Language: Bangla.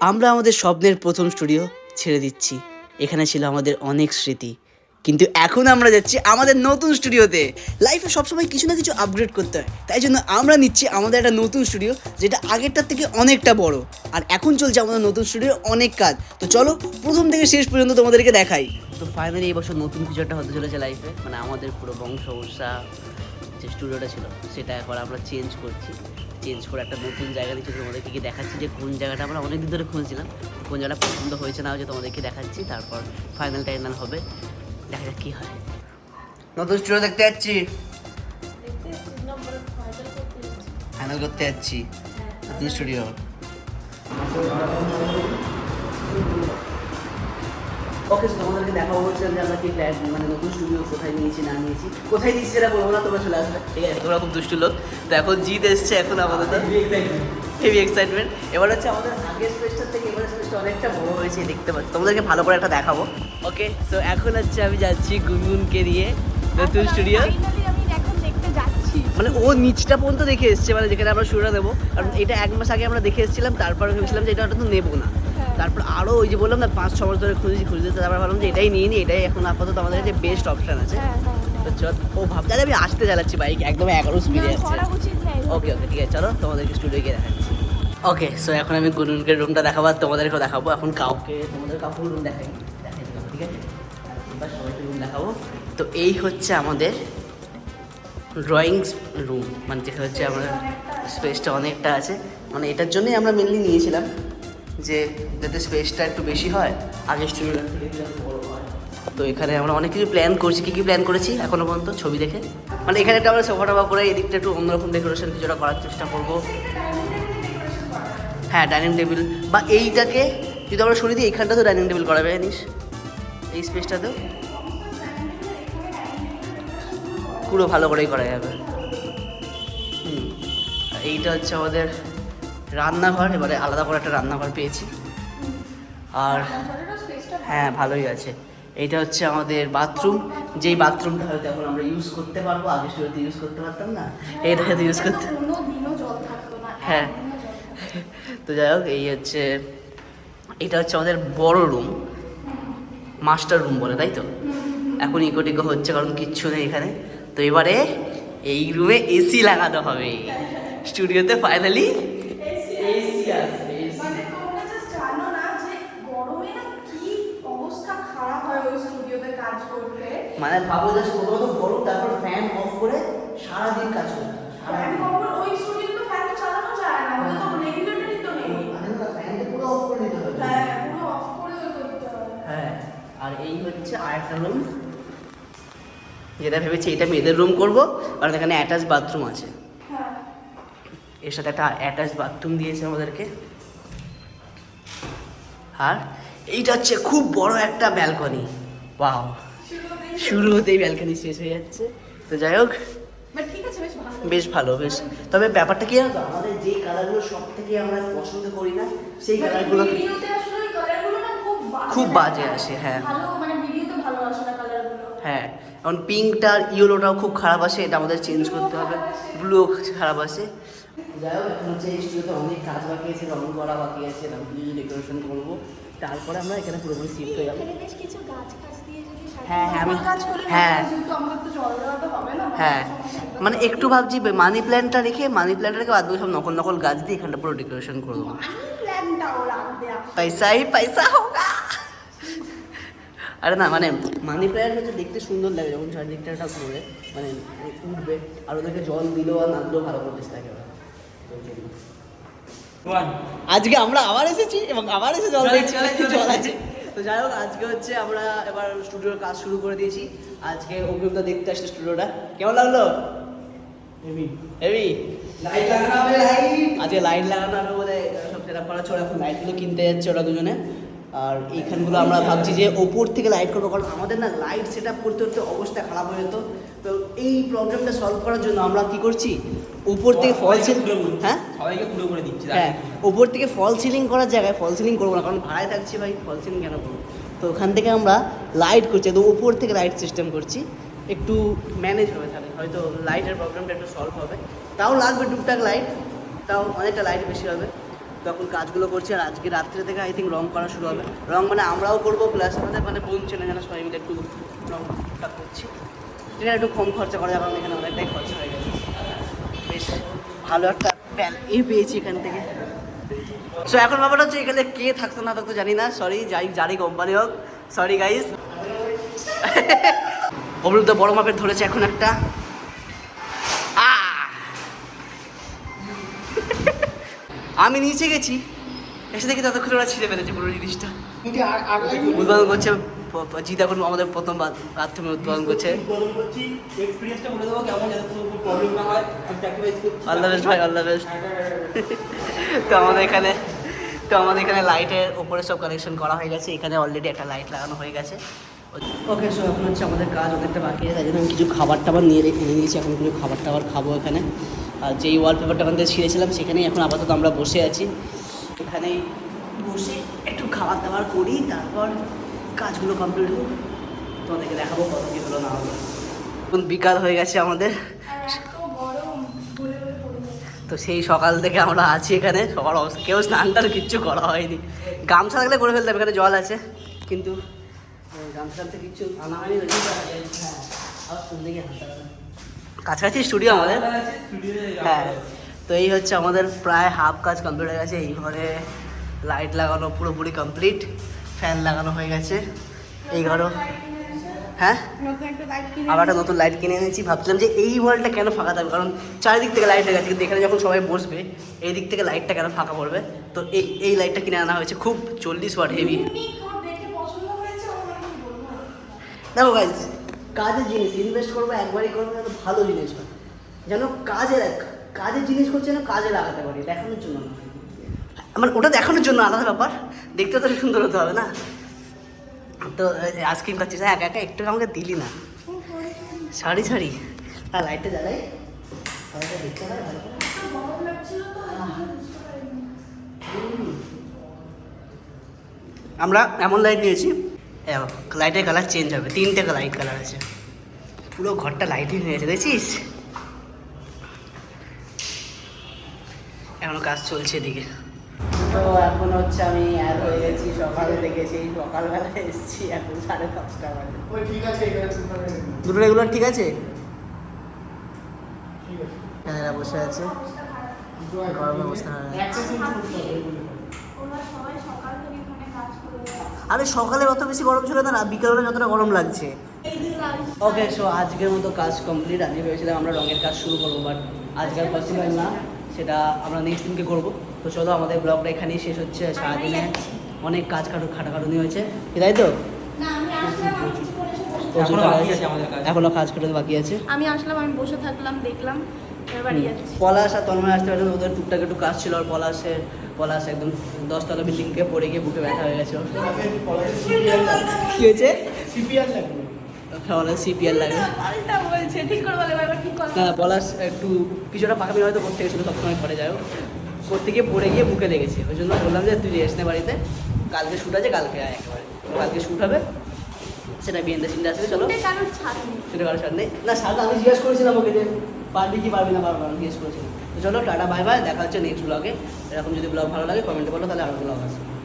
আমরা আমাদের স্বপ্নের প্রথম স্টুডিও ছেড়ে দিচ্ছি। এখানে ছিল আমাদের অনেক স্মৃতি। কিন্তু এখন আমরা যাচ্ছি আমাদের নতুন স্টুডিওতে। লাইফে সবসময় কিছু না কিছু আপগ্রেড করতে হয়। তাই জন্য আমরা নিচ্ছি আমাদের একটা নতুন স্টুডিও, যেটা আগেরটার থেকে অনেকটা বড়। আর এখন চলছে আমাদের নতুন স্টুডিও অনেক কাজ। তো চলো, প্রথম থেকে শেষ পর্যন্ত তোমাদেরকে দেখাই। তো ফাইনালি এই বছর নতুন কিছু একটা হতে চলেছে লাইফে মানে আমাদের পুরো বংশ উৎসাহ যে স্টুডিওটা ছিল সেটা এখন আমরা চেঞ্জ করছি। চেঞ্জ করে একটা নতুন জায়গা দিচ্ছি তোমাদেরকে কি দেখাচ্ছি যে কোন জায়গাটা আমরা অনেক দিন ধরে খুঁজছিলাম। কোন জায়গাটা পছন্দ হয়েছে না হয়েছে তোমাদেরকে দেখাচ্ছি তারপর ফাইনাল টাইনাল হবে। দেখা যাক কী হয়। নতুন স্টুডিও দেখতে যাচ্ছি। ফাইনাল করতে যাচ্ছি। নতুন স্টুডিও ওকে তোমাদেরকে দেখাবো বলছিলাম যে আমরা কি প্ল্যান মানে নতুন স্টুডিও কোথায় নিয়েছি না নিয়েছি। কোথায় নিয়েছি সেটা বলব না তোমরা চলে আসবে। ঠিক আছে তোমরা খুব দুষ্টু লোক। তো এখন জিত এসছে এখন আমাদের হেভি এক্সাইটমেন্ট এবার হচ্ছে আমাদের আগের স্পেসটার থেকে এবার স্পেসটা অনেকটা বড় হয়েছে দেখতে পাচ্ছি। তোমাদেরকে ভালো করে একটা দেখাবো। ওকে তো এখন হচ্ছে আমি যাচ্ছি গুনগুনকে দিয়ে নতুন স্টুডিও আমি যাচ্ছি। মানে ও নিচটা পর্যন্ত দেখে এসছে মানে যেখানে আমরা শুরুটা দেবো। কারণ এটা এক মাস আগে আমরা দেখে এসেছিলাম তারপর ভেবেছিলাম যে এটা ওটা তো নেব না। তারপর আরও ওই যে বললাম না পাঁচ ছ মাস ধরে খুঁজেছি খুঁজতে তারপর ভাবলাম যে এটাই নিয়ে নিই এটাই এখন আপাতত আমাদের কাছে বেস্ট অপশন আছে। হ্যাঁ, হ্যাঁ, হ্যাঁ। তো চল ও ভাবতে আমি আসতে চালাচ্ছি বাইক একদম এগারো স্পিডে এভাবে। ওকে ওকে ঠিক আছে চলো তোমাদেরকে স্টুডিও গিয়ে দেখাচ্ছি। ওকে সো এখন আমি গুনুনকে রুমটা দেখাবো আর তোমাদেরকেও দেখাবো এখন কাউকে তোমাদের কাউকে রুম দেখাই ঠিক আছে? এবার সবাইকে রুম দেখাবো। তো এই হচ্ছে আমাদের ড্রয়িং রুম মানে যেটা হচ্ছে আমরা স্পেসটা অনেকটা আছে। মানে এটার জন্যই আমরা মেনলি নিয়েছিলাম। যে যাতে স্পেসটা একটু বেশি হয় বড় হয়। তো এখানে আমরা অনেক কিছু প্ল্যান করছি। কী কী প্ল্যান করেছি এখনও পর্যন্ত ছবি দেখে? মানে এখানে একটা আমরা সোফা টোফা করে এদিকটা একটু অন্যরকম ডেকোরেশন কিছুটা করার চেষ্টা করব। হ্যাঁ ডাইনিং টেবিল বা এইটাকে যদি আমরা সরিয়ে দিই এইখানটা তো ডাইনিং টেবিল করাবে, জানিস? এই স্পেসটাতেও পুরো ভালো করেই করা যাবে। এইটা হচ্ছে আমাদের রান্নাঘর এবারে আলাদা করে একটা রান্নাঘর পেয়েছি। আর হ্যাঁ ভালোই আছে। এইটা হচ্ছে আমাদের বাথরুম। যেই বাথরুমটা হয়তো এখন আমরা ইউজ করতে পারব। আগে শুরুতে ইউজ করতে পারতাম না? এইটা হয়তো ইউজ করতে হ্যাঁ। তো যাই হোক এই হচ্ছে এটা হচ্ছে আমাদের বড় রুম মাস্টার রুম বলে তাই তো? এখন ইকো টিকো হচ্ছে কারণ কিচ্ছু নেই এখানে। তো এবারে এই রুমে এসি লাগানো হবে। স্টুডিওতে ফাইনালি আসবে মানে তোমরা just জানো না যে গরমে না কি অবস্থা খারাপ হয় ওই স্টুডিওতে কাজ করতে? মানে ভাবো যে প্রথমত গরম তারপর ফ্যান অফ করে সারাদিন কাজ করতে ফ্যান সারাদিন। কখন ওই স্টুডিওতে তো চালানো যায় না ওদের তো রেগুলেটরই তো নেই। মানে না ফ্যানটা পুরো অফ করে দিতে হবে। হ্যাঁ পুরো অফ করে ওই হবে। হ্যাঁ আর এই হচ্ছে আরেকটা রুম যেটা ভেবেছি এটা মেয়েদের রুম করব কারণ এখানে অ্যাটাচ বাথরুম আছে। এর সাথে একটা অ্যাটাচ বাথরুম দিয়েছে আমাদেরকে আর এইটা হচ্ছে খুব বড় একটা ব্যালকনি ওয়াও শুরু হতেই ব্যালকনি শেষ হয়ে যাচ্ছে। তো যাই হোক ঠিক আছে বেশ ভালো। বেশ তবে ব্যাপারটা কি জানো আমাদের যে কালারগুলো সব থেকে আমরা পছন্দ করি না সেই কালারগুলো খুব বাজে। আসে, হ্যাঁ। মানে হ্যাঁ এখন পিঙ্কটা আর ইয়েলোটাও খুব খারাপ আসে এটা আমাদের চেঞ্জ করতে হবে। ব্লু খারাপ আসে। যাই হোক এখন হচ্ছে এই স্টুডিওতে অনেক কাজ বাকি আছে রং করা বাকি আছে রং কিছু ডেকোরেশন করব। তারপরে আমরা এখানে পুরোপুরি শিফট হয়ে যাব। হ্যাঁ, হ্যাঁ, হ্যাঁ। হ্যাঁ। মানে একটু ভাবছি মানি প্ল্যান্টটা রেখে মানি প্ল্যান্টটা রেখে বাদ সব নকল নকল গাছ দিয়ে এখানটা পুরো ডেকোরেশন করে দেবো প্ল্যানটাও রাখবে পয়সা হোগা আরে না মানে মানি প্ল্যান্ট হচ্ছে দেখতে সুন্দর লাগে যখন চারদিকটা ঘুরে মানে উঠবে আর ওদেরকে জল দিলেও আর না দিলেও ভালো করে থাকে। আজকে আমরা আবার এসেছি এবং আবার এসে জল জল আছে। তো যাই হোক আজকে হচ্ছে আমরা এবার স্টুডিওর কাজ শুরু করে দিয়েছি। আজকে অভিজ্ঞতা দেখতে আসছে স্টুডিওটা কেমন লাগল? হেভি লাইট লাগানো হবে লাইট আজকে লাইট লাগানো হবে বলে সব সেটা করা ছোড়া এখন লাইটগুলো কিনতে যাচ্ছে ওরা দুজনে। আর এইখানগুলো আমরা ভাবছি যে ওপর থেকে লাইট করব কারণ আমাদের না লাইট সেট আপ করতে করতে অবস্থা খারাপ হয়ে যেত। তো এই প্রবলেমটা সলভ করার জন্য আমরা কি করছি? উপর থেকে ফল সিলিং হ্যাঁ? সবাইকে পুরো করে দিচ্ছি হ্যাঁ ওপর থেকে ফল সিলিং করার জায়গায় ফল সিলিং করব না কারণ ভাড়ায় থাকছি ভাই ফল সিলিং কেন করব? তো ওখান থেকে আমরা লাইট করছি একদম উপর থেকে লাইট সিস্টেম করছি। একটু ম্যানেজ হবে তাহলে হয়তো লাইটের প্রবলেমটা একটু সলভ হবে। তাও লাগবে টুকটাক লাইট তাও অনেকটা লাইট বেশি হবে। তখন কাজগুলো করছি আর আজকে রাত্রে থেকে আই থিঙ্ক রং করা শুরু হবে। রং মানে আমরাও করব প্লাস আমাদের মানে বোন চেনে জানা সবাই মিলে একটু রংটা করছি। এখানে একটু কম খরচা করা যাবে এখানে অনেকটাই খরচা হয়ে গেছে। বেশ ভালো একটা প্যান পেয়েছি এখান থেকে। সো এখন ব্যাপারটা হচ্ছে এখানে কে থাকতো না থাকতো জানি না সরি যাই যারই কোম্পানি হোক সরি গাইস অবরুদ্ধ বড় মাপের ধরেছে এখন একটা। আমি নিচে গেছি। এসে দেখি ততক্ষণ ওরা ছিঁড়ে ফেলেছে পুরো জিনিসটা। উদ্বোধন করছে? প- এখন আমাদের প্রথম বাথরুমে উদ্বোধন করছে। অল দ্য বেস্ট ভাই অল দ্য বেস্ট তো আমাদের এখানে তো আমাদের এখানে লাইটের উপরে সব কানেকশন করা হয়ে গেছে। এখানে অলরেডি একটা লাইট লাগানো হয়ে গেছে। ওকে সো এখন হচ্ছে আমাদের কাজ অনেকটা বাকি আছে। তাই জন্য আমি কিছু খাবার টাবার নিয়ে রেখে নিয়ে নিয়েছি। এখন কিছু খাবার টাবার খাব এখানে। আর যেই ওয়ালপেপারটা ওখান থেকে ছিঁড়েছিলাম সেখানেই এখন আপাতত আমরা বসে আছি। এখানেই বসে একটু খাবার দাবার করি তারপর কাজগুলো কমপ্লিট হোক। তোমাদেরকে দেখাবো কত কী হলো না হলো। এখন বিকাল হয়ে গেছে আমাদের। তো সেই সকাল থেকে আমরা আছি এখানে। সবার অবস্থা কেউ স্নান টান কিচ্ছু করা হয়নি। গামছা থাকলে করে ফেলতাম এখানে জল আছে। কিন্তু গামছা টামছা কিচ্ছু আনা হয়নি হ্যাঁ। আবার শুনতে গিয়ে হাঁটতে হবে। কাছাকাছি স্টুডিও আমাদের। হ্যাঁ তো এই হচ্ছে আমাদের প্রায় হাফ কাজ কমপ্লিট হয়ে গেছে। এই ঘরে লাইট লাগানো পুরোপুরি কমপ্লিট ফ্যান লাগানো হয়ে গেছে। এই ঘরও। হ্যাঁ? আবার একটা নতুন লাইট কিনে এনেছি। ভাবছিলাম যে এই ওয়ালটা কেন ফাঁকা থাকবে? কারণ চারিদিক থেকে লাইট হয়ে গেছে। কিন্তু এখানে যখন সবাই বসবে এই দিক থেকে লাইটটা কেন ফাঁকা পড়বে? তো এই এই লাইটটা কিনে আনা হয়েছে খুব চল্লিশ ওয়াট হেভি দেখে গাইজ কাজের জিনিস ইনভেস্ট করব, একবারই করব, যেন ভালো জিনিস হয়। যেন এক- কাজের জিনিস করছে যেন কাজে লাগাতে পারি, দেখানোর জন্য না। মানে ওটা দেখানোর জন্য আলাদা ব্যাপার, দেখতে তো সুন্দর হতে হবে না। তো আইসক্রিম খাচ্ছিস হ্যাঁ একা একা, একটু আমাকে দিলি না। সারি সারি। আর লাইটটা জ্বালাই। আমরা এমন লাইট নিয়েছি। লাইটের কালার চেঞ্জ হবে তিনটে লাইট কালার আছে। পুরো ঘরটা লাইটিং হয়েছে দেখছিস? এখনও কাজ চলছে এদিকে। তো এখন হচ্ছে আমি অ্যাড হয়ে গেছি সকাল থেকে সেই সকালবেলা এসেছি এখন সাড়ে পাঁচটা বাজে। ঠিক আছে দুটো রেগুলার ঠিক আছে। ঠিক আছে? বসে আছে। গরমে বসতে হয় হবে ওরা সবাই সকাল থেকে এখানে কাজ করে যাচ্ছে। আরে সকালে অত বেশি গরম ছিল না বিকালে যতটা গরম লাগছে। ওকে সো আজকের মতো কাজ কমপ্লিট আমি ভেবেছিলাম আমরা রঙের কাজ শুরু করব বাট আজকাল পসিবল না। সেটা আমরা নেক্সট দিনকে করব। তো চলো আমাদের ব্লগটা এখানেই শেষ হচ্ছে। সারাদিনে অনেক কাজ খাটু খাটাখাটুনি হয়েছে। তাই তো? এখনও কাজ খাটাতে বাকি আছে। আমি আসলাম আমি বসে থাকলাম দেখলাম পলাশ আর তন্ময় আসতে পারছে ওদের টুকটাক একটু কাজ ছিল আর পলাশের পলাশ একদম দশতলা বিল্ডিং থেকে পড়ে গিয়ে বুকে ব্যথা হয়ে গেছে। কি হয়েছে? সিপিআর লাগবে। পলাশ সিপিএল লাগে পাল্টা বলছে ঠিক করে বলে এবার ঠিক করে? না পলাশ একটু কিছুটা পাকামি হয়তো করতে গেছিল সবসময় ঘরে যাও করতে গিয়ে পড়ে গিয়ে বুকে লেগেছে ওই জন্য বললাম যে তুই রেস্ট নে বাড়িতে। কালকে শ্যুট আছে কালকে আয় একেবারে। কালকে শ্যুট হবে সেটা বিয়েন্দা সিনটা আসবে চলো। শুনতে কারোর ছাড় নেই। সেটা না সারটা আমি জিজ্ঞেস করেছিলাম ওকে যে পারবি কি পারবি না পারব না জিজ্ঞেস করেছিলাম। চলো টাটা বাই বাই দেখা হচ্ছে নেক্সট ব্লগে এরকম যদি ব্লগ ভালো লাগে কমেন্ট বলো, তাহলে আরও ব্লগ আসবে।